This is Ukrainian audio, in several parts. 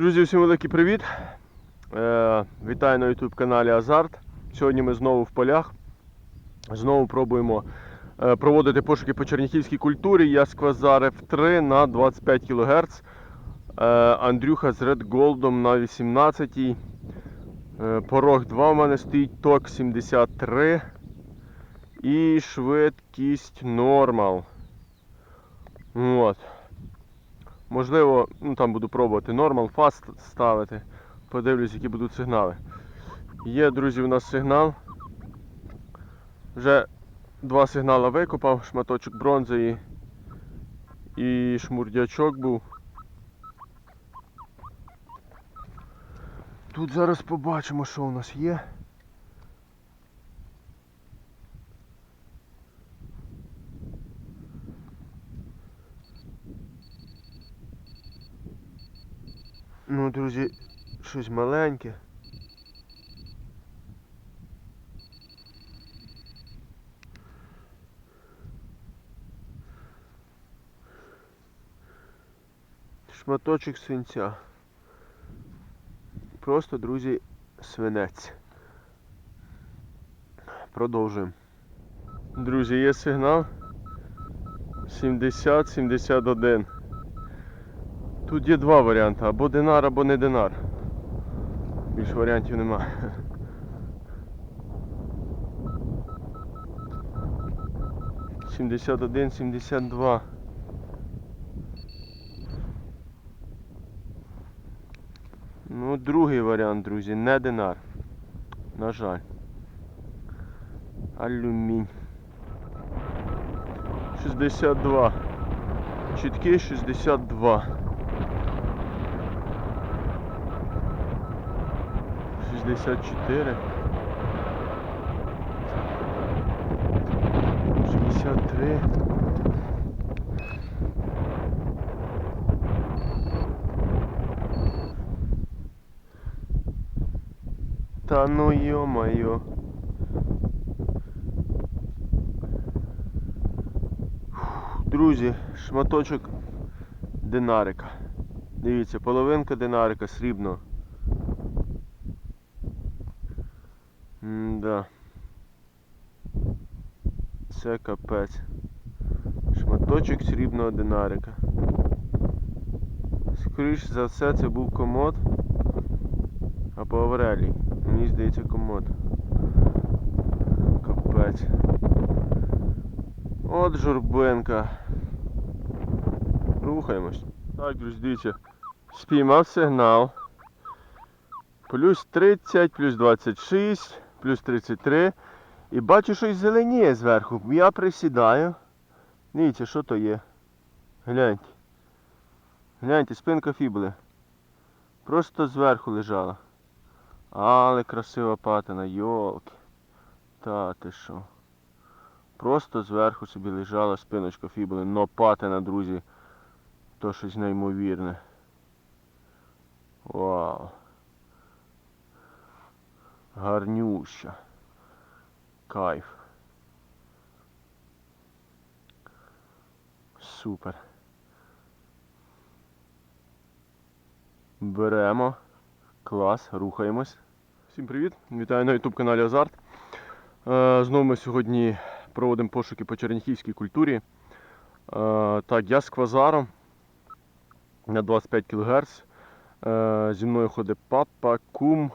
Друзі, всім великий привіт! Е, вітаю на YouTube каналі Азарт. Сьогодні ми знову в полях. Знову пробуємо е, проводити пошуки по черніхівській культурі. Я сквазар F3 на 25 кГц. Е, Андрюха з Red Gold на 18. Е, порог 2 у мене стоїть ток 73. І швидкість нормал. От. Можливо, ну там буду пробувати нормал, фаст ставити. Подивлюсь, які будуть сигнали. Є, друзі, у нас сигнал. Вже два сигнала викопав, шматочок бронзи і, і шмурдячок був. Тут зараз побачимо, що у нас є. Ну, друзі, щось маленьке. Шматочок свинця. Просто, друзі, свинець. Продовжуємо. Друзі, є сигнал 70-71. Тут є два варіанти, або динар, або не динар. Більш варіантів нема. Сімдесят один, сімдесят два. Ну, другий варіант, друзі, не динар. На жаль. Алюмінь. 62. Чіткий 62. 64. 63. Та ну ё-моё. Друзі, шматочок динарика. Дивіться, половинка динарика срібного. Да. Це капець. Шматочок срібного динарика. Скоріш за все це був комод. Або Аврелій. Мені здається комод. Капець. От журбинка. Рухаємось. Так, друзі. Спіймав сигнал. Плюс 30, плюс 26, плюс 33. І бачу, щось зеленіє зверху. Я присідаю. Дивіться, що то є. Гляньте. Гляньте, спинка фібули. Просто зверху лежала. Але красива патина, йолки. Та ти що. Просто зверху собі лежала спиночка фібули. Но патина, друзі. То щось неймовірне. Вау. Гарнюща. Кайф. Супер. Беремо. Клас, рухаємось. Всім привіт! Вітаю на YouTube каналі Азарт. Е, Знову ми сьогодні проводимо пошуки по черніхівській культурі. Е, Так, я з квазаром на 25 кГц. Е, Зі мною ходить папа, кум,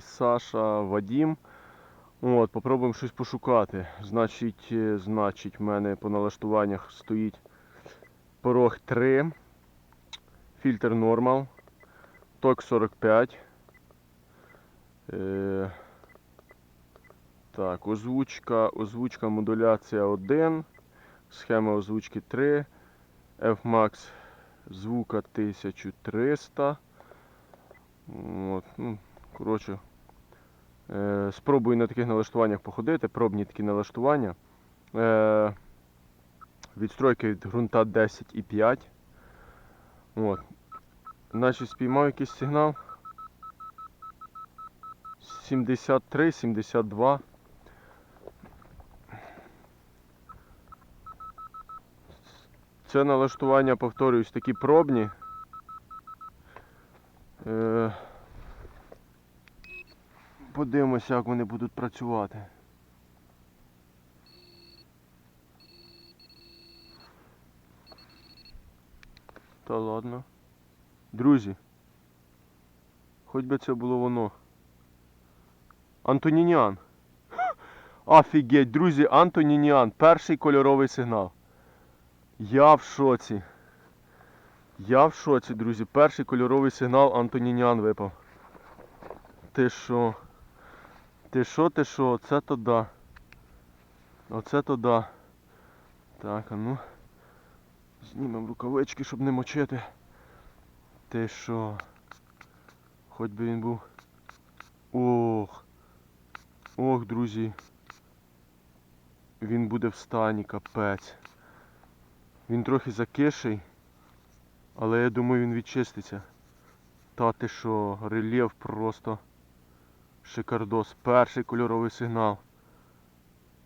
Саша, Вадім. От, попробуємо щось пошукати. Значить, е, значить, в мене по налаштуваннях стоїть порог 3, фільтр нормал, ток 45. Е, так, озвучка, озвучка модуляція 1, схема озвучки 3, Fmax звука 1300. От, ну, коротше, спробую на таких налаштуваннях походити, пробні такі налаштування. Е, відстройки від ґрунта 10,5. От. Значить, спіймав якийсь сигнал. 73, 72. Це налаштування, повторююсь, такі пробні. Подивимося, як вони будуть працювати. Та ладно. Друзі. Хоч би це було воно. Антонініан. Офігеть, друзі, Антонініан. Перший кольоровий сигнал. Я в шоці. Я в шоці, друзі. Перший кольоровий сигнал Антонініан випав. Ти що? Ти що, ти що? Оце то да. Оце то да. Так, а ну. Знімемо рукавички, щоб не мочити. Ти що? Хоч би він був. Ох. Ох, друзі. Він буде в стані, капець. Він трохи закиший, але я думаю він відчиститься. Та ти що, рельєф просто шикардос. Перший кольоровий сигнал.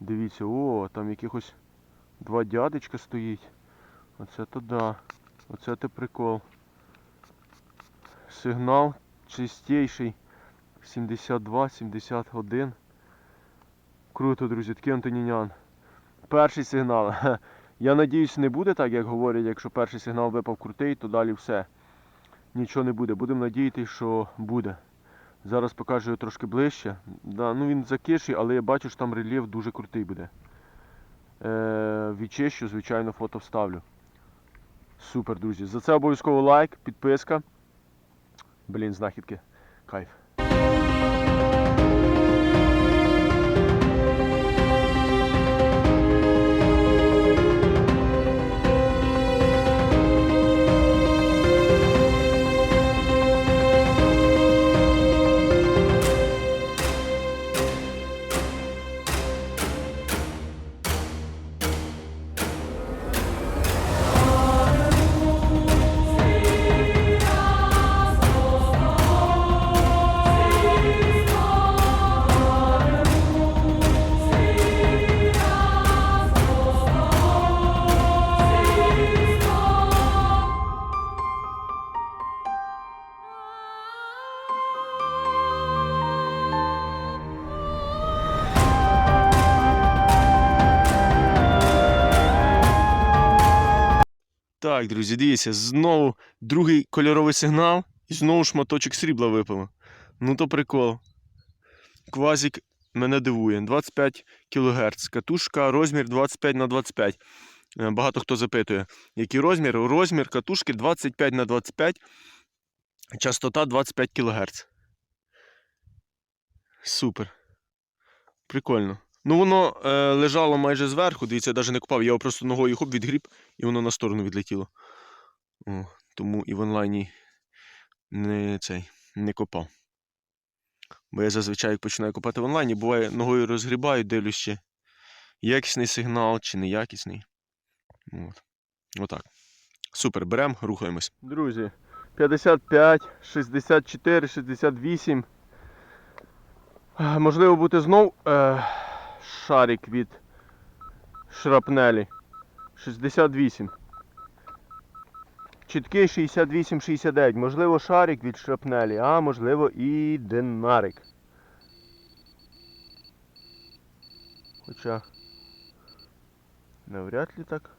Дивіться, о, там якихось два дядечка стоїть. Оце то да. Оце то прикол. Сигнал чистейший. 72-71. Круто, друзі, такий Антонінян. Перший сигнал. Я надіюсь, не буде так, як говорять, якщо перший сигнал випав крутий, то далі все. Нічого не буде. Будемо надіятися, що буде. Зараз покажу його трошки ближче. Да, ну він закиший, але я бачу, що там рельєф дуже крутий буде. Е, відчищу, звичайно, фото вставлю. Супер, друзі. За це обов'язково лайк, підписка. Блін, знахідки. Кайф. Так, друзі, дивіться, знову другий кольоровий сигнал і знову шматочок срібла випало. Ну то прикол. Квазик мене дивує. 25 кГц. Катушка розмір 25 на 25. Е, Багато хто запитує, який розмір? Розмір катушки 25 на 25, частота 25 кГц. Супер. Прикольно. Ну, воно е, лежало майже зверху, дивіться, я навіть не купав, я його просто ногою хоп відгріб і воно на сторону відлетіло. О, тому і в онлайні не, цей, не копав. Бо я зазвичай як починаю копати в онлайні, буває ногою розгрібаю, дивлюсь ще якісний сигнал чи неякісний. От. Отак. Супер, беремо, рухаємось. Друзі, 55, 64, 68. Е, Можливо бути знов е, шарик від шрапнелі. 68. Чіткий 68-69. Можливо, шарик від шрапнелі, а можливо і динарик. Хоча навряд ли так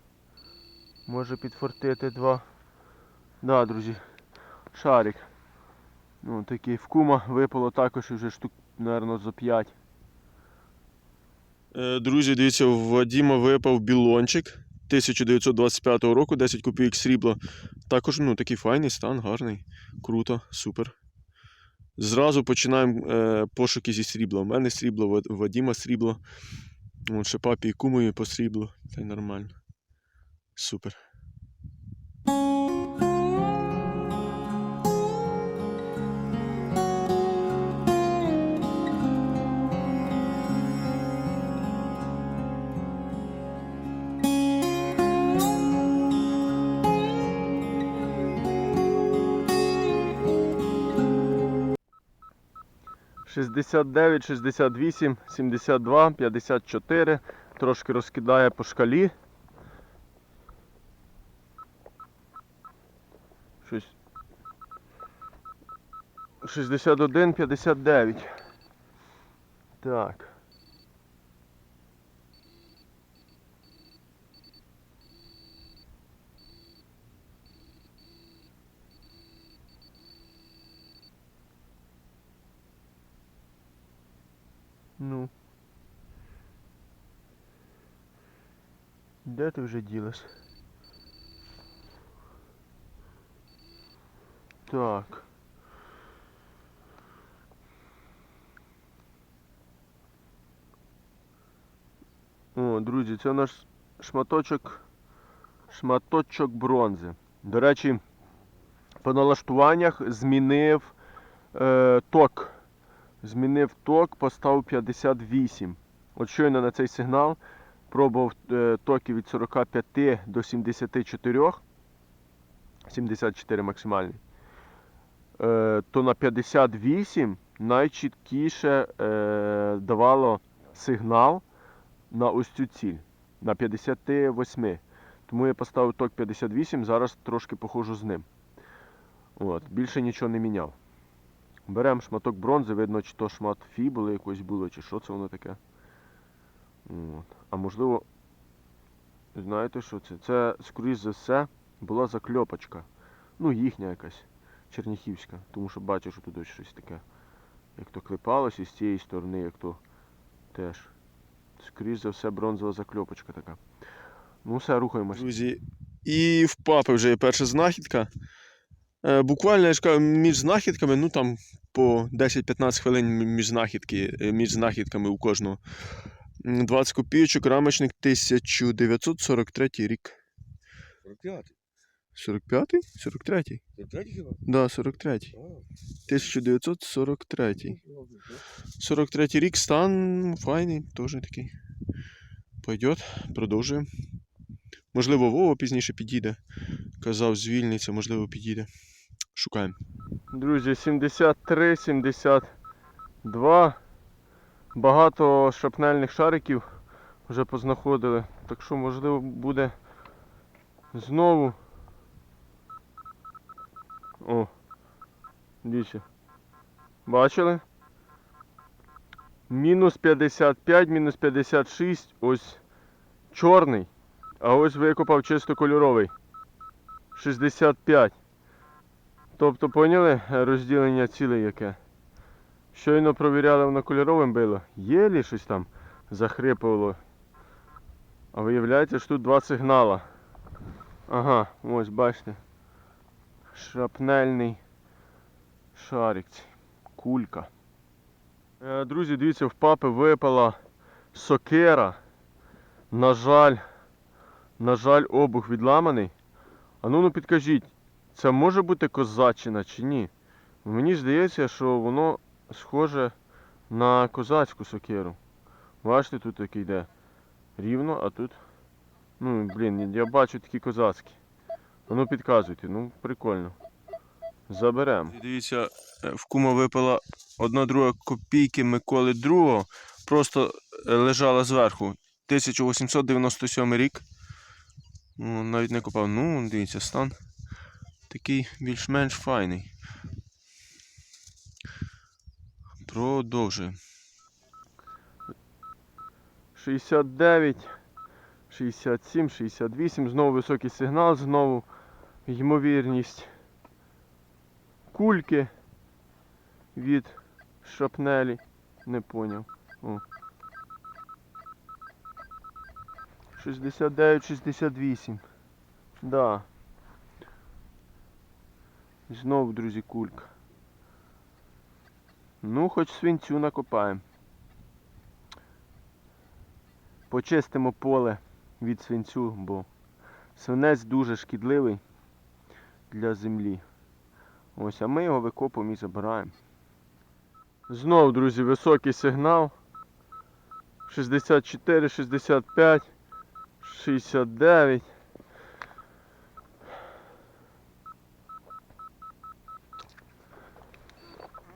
може підфортити два. Да, друзі, шарик. Ну, такий в кума випало також вже штук, мабуть, за 5. Е, Друзі, дивіться, в Вадіма випав білончик 1925 року, 10 копійок срібла. Також ну, такий файний стан, гарний, круто, супер. Зразу починаємо е, пошуки зі срібла. У мене срібло, у Вадіма срібло. Ще папі і кумові по сріблу. Та нормально. Супер. Шістдесят дев'ять, шістдесят вісім, сімдесят два, п'ятдесят чотири. Трошки розкидає по шкалі. Щось 61, 59. Так. Ну. Де ти вже ділась? Так. О, друзі, це наш шматочок, шматочок бронзи. До речі, по налаштуваннях змінив е, ток. Змінив ток, поставив 58. От щойно на цей сигнал пробував е, токи від 45 до 74. 74 максимальний. То на 58 найчіткіше е, давало сигнал на ось цю ціль. На 58. Тому я поставив ток 58, зараз трошки похожу з ним. От, більше нічого не міняв. Беремо шматок бронзи, видно, чи то шмат фібули якось було, чи що це воно таке. От. А можливо, знаєте що це? Це, скоріш за все, була закльопочка. Ну, їхня якась, черніхівська. Тому що бачу, що тут ось щось таке. Як то клепалось і з цієї сторони, як то теж. Скоріш за все, бронзова закльопочка така. Ну все, рухаємося. Друзі, і в папи вже є перша знахідка. Е, Буквально я ж кажу, між знахідками, ну там по 10-15 хвилин між, знахідки, е, між знахідками у кожного. М, 20 копійочок, рамочник 1943 рік. 45. 45-й? 43-й? 43 хіба? Да, 43-й. 1943. ну, 43 рік стан файний, теж такий. Пойдет, продовжуємо. Можливо, Вова пізніше підійде. Казав, звільниться, можливо, підійде. Шукаємо. Друзі, 73, 72. Багато шрапнельних шариків вже познаходили. Так що, можливо, буде знову. О, дивіться. Бачили? Мінус 55, мінус 56, ось чорний, а ось викопав чисто кольоровий. 65. Тобто поняли розділення цілей яке? Щойно провіряли, воно кольоровим било. Єлі щось там захрипувало. А виявляється, що тут два сигнала. Ага, ось бачите. Шрапнельний шарик. Кулька. Е, Друзі, дивіться, в папи випала сокира. На жаль, на жаль, обух відламаний. А ну ну підкажіть, це може бути козаччина чи ні? Мені здається, що воно схоже на козацьку сокиру. Бачите, тут такий йде рівно, а тут. Ну, блін, я бачу такі козацькі. А ну підказуйте, ну прикольно. Заберемо. Дивіться, е, в кума випала одна друга копійки Миколи II. Просто е, лежала зверху. 1897 рік. Ну, навіть не копав. Ну, дивіться, стан такий більш-менш файний. Продовжуємо. 69, 67, 68, знову високий сигнал, знову ймовірність кульки від шапнелі. Не поняв. О. 69, 68. Да. Знову, друзі, кулька. Ну, хоч свинцю накопаємо. Почистимо поле від свинцю, бо свинець дуже шкідливий для землі. Ось, а ми його викопуємо і забираємо. Знову, друзі, високий сигнал. 64, 65, 69.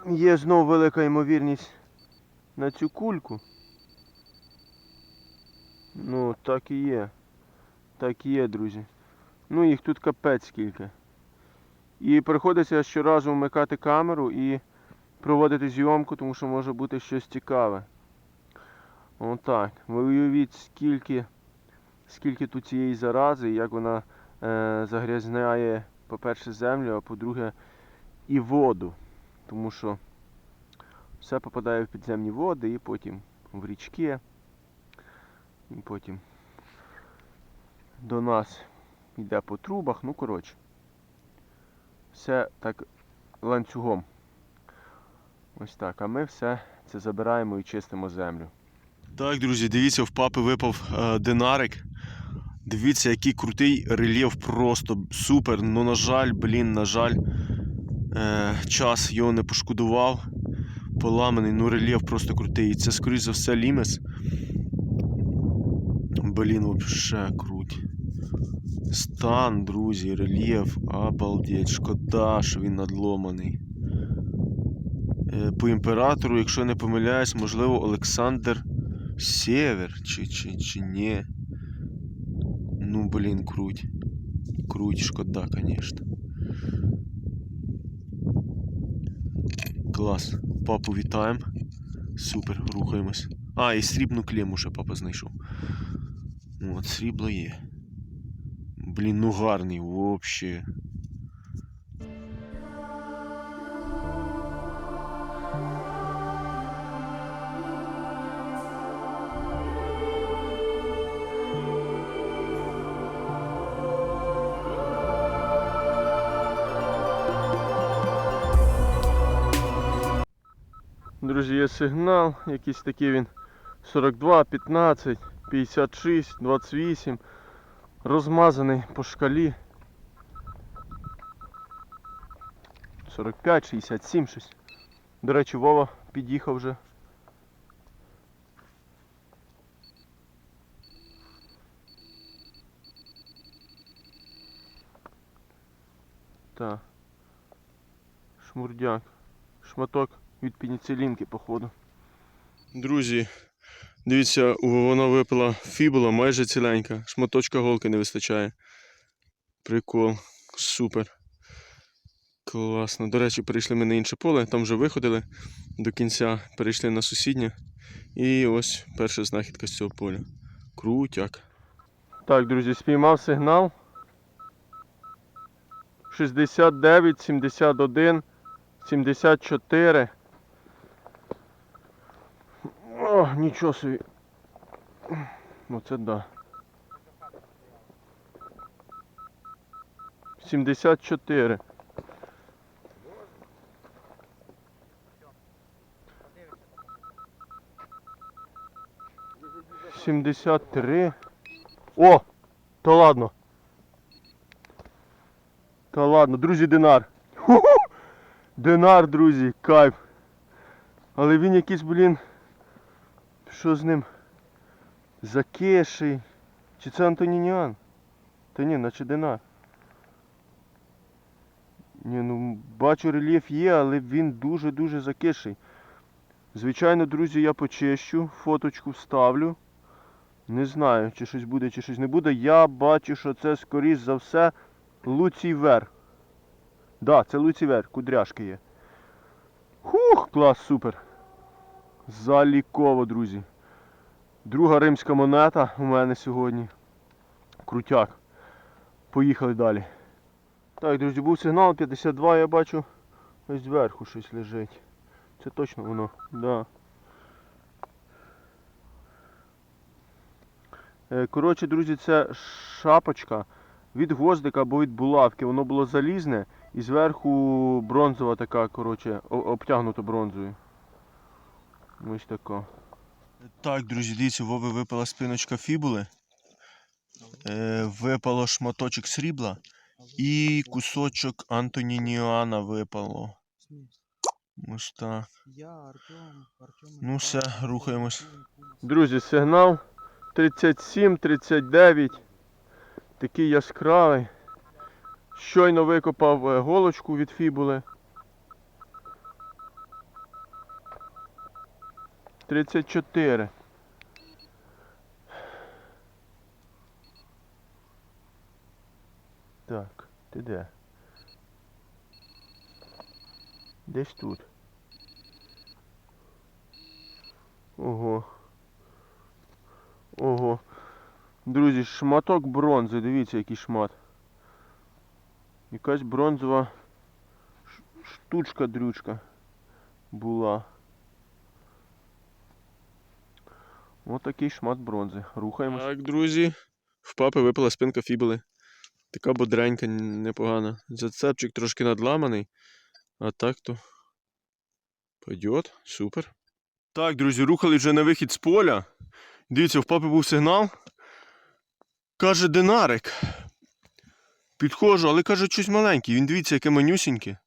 Є знову велика ймовірність на цю кульку. Ну, так і є. Так і є, друзі. Ну, їх тут капець скільки. І приходиться щоразу вмикати камеру і проводити зйомку, тому що може бути щось цікаве. Отак. Ви уявіть, скільки, скільки тут цієї зарази, як вона е, загрязняє, по-перше, землю, а по-друге, і воду. Тому що все попадає в підземні води і потім в річки. І потім до нас йде по трубах. Ну, коротше. Все так ланцюгом. Ось так. А ми все це забираємо і чистимо землю. Так, друзі, дивіться, в папи випав е, динарик. Дивіться, який крутий рельєф, просто супер. Ну, на жаль, блін, на жаль, е, час його не пошкодував. Поламаний, ну рельєф просто крутий. І це, скоріш за все, лімес. Блін, вообще круть. Стан, друзі, рельєф, обалдеть, шкода, що він надломаний. Е, По імператору, якщо я не помиляюсь, можливо, Олександр Север чи, чи, чи ні. Ну, блін, круть. Круть, шкода, конечно. Клас. Папу вітаємо. Супер, рухаємось. А, і срібну клему ще папа знайшов. От, срібло є. Блін, ну гарний, вообще. Друзі, є сигнал, якийсь такий він 42, 15, 56, 28. Розмазаний по шкалі. 45, 67 щось. До речі, Вова під'їхав вже. Так. Шмурдяк. Шматок від пеніцилінки, походу. Друзі, дивіться, вона випила фібула майже ціленька. Шматочка голки не вистачає. Прикол. Супер. Класно. До речі, перейшли ми на інше поле, там вже виходили до кінця, перейшли на сусіднє. І ось перша знахідка з цього поля. Крутяк. Так, друзі, спіймав сигнал. 69, 71, 74. О, нічого собі. Оце да. 74. Сімдесят три. О! Та ладно. Та ладно, друзі, динар. Ху-ху! Динар, друзі, кайф. Але він якийсь, блін. Що з ним? Закеший. Чи це Антонініан? Та ні, наче динар. Ні, ну бачу рельєф є, але він дуже-дуже закиший. Звичайно, друзі, я почищу, фоточку вставлю. Не знаю, чи щось буде, чи щось не буде. Я бачу, що це скоріш за все Луцівер. Так, да, це Луцівер, кудряшки є. Хух, клас, супер. Заліково, друзі. Друга римська монета у мене сьогодні. Крутяк. Поїхали далі. Так, друзі, був сигнал 52, я бачу. Ось зверху щось лежить. Це точно воно, да. Е, Коротше, друзі, це шапочка від гвоздика або від булавки. Воно було залізне і зверху бронзова така, коротше, о- обтягнуто бронзою. Ось така. Так, друзі, дивіться, Вови випала спиночка фібули. Е, випало шматочок срібла і кусочок Антонініана випало. Ось так. Ну все, рухаємось. Друзі, сигнал 37, 39. Такий яскравий. Щойно викопав е, голочку від фібули. 34. Так, ти де? Десь тут. Ого. Ого. Друзі, шматок бронзи, дивіться, який шмат. Якась бронзова штучка-дрючка була. Ось такий шмат бронзи. Рухаємось. Так, друзі, в папи випала спинка фібули. Така бодренька, непогана. Зацепчик трошки надламаний, а так то пойдет, супер. Так, друзі, рухали вже на вихід з поля. Дивіться, в папи був сигнал. Каже, динарик. Підходжу, але каже, щось маленьке. Він дивіться, яке манюсіньке.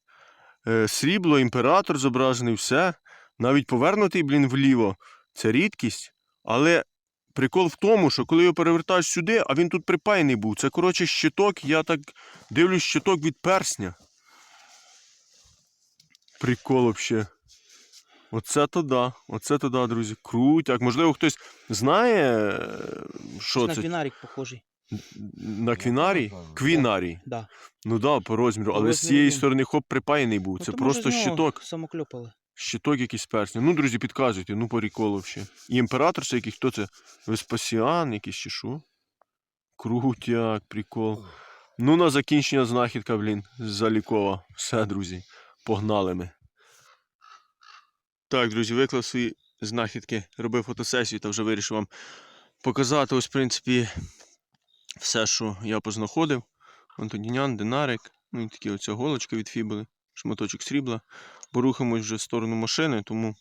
Е, срібло, імператор зображений, все. Навіть повернутий, блін, вліво. Це рідкість. Але прикол в тому, що коли його перевертаєш сюди, а він тут припаяний був. Це, коротше, щиток, я так дивлюсь, щиток від персня. Прикол вообще. Оце то да, оце то да, друзі. Крутяк. Можливо, хтось знає, е, що на це квінарик похожий. на квінарій? Квінарій. Да. Ну да, по розміру, але з розміру цієї він. сторони хоп припаяний був. Ну, Це то, може, просто з нього щиток. Самокльопали. Щиток якийсь персня. Ну, друзі, підказуйте, ну по приколу ще. І імператор це який, хто це? Веспасіан якийсь чи що? Крутяк, прикол. Ну, на закінчення знахідка, блін, залікова. Все, друзі, погнали ми. Так, друзі, виклав свої знахідки, робив фотосесію та вже вирішив вам показати, ось, в принципі, все, що я познаходив. Антонінян, динарик, ну і такі оця голочка від фібули, шматочок срібла. Бо рухаємось вже в сторону машини, тому,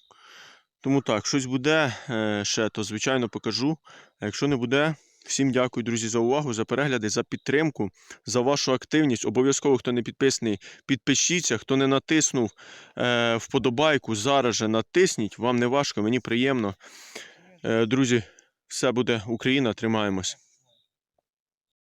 тому так, щось буде е, ще, то звичайно покажу. А якщо не буде, всім дякую, друзі, за увагу, за перегляди, за підтримку, за вашу активність. Обов'язково, хто не підписаний, підпишіться. Хто не натиснув е, вподобайку, зараз же натисніть. Вам не важко, мені приємно. Е, друзі, все буде Україна, тримаємось.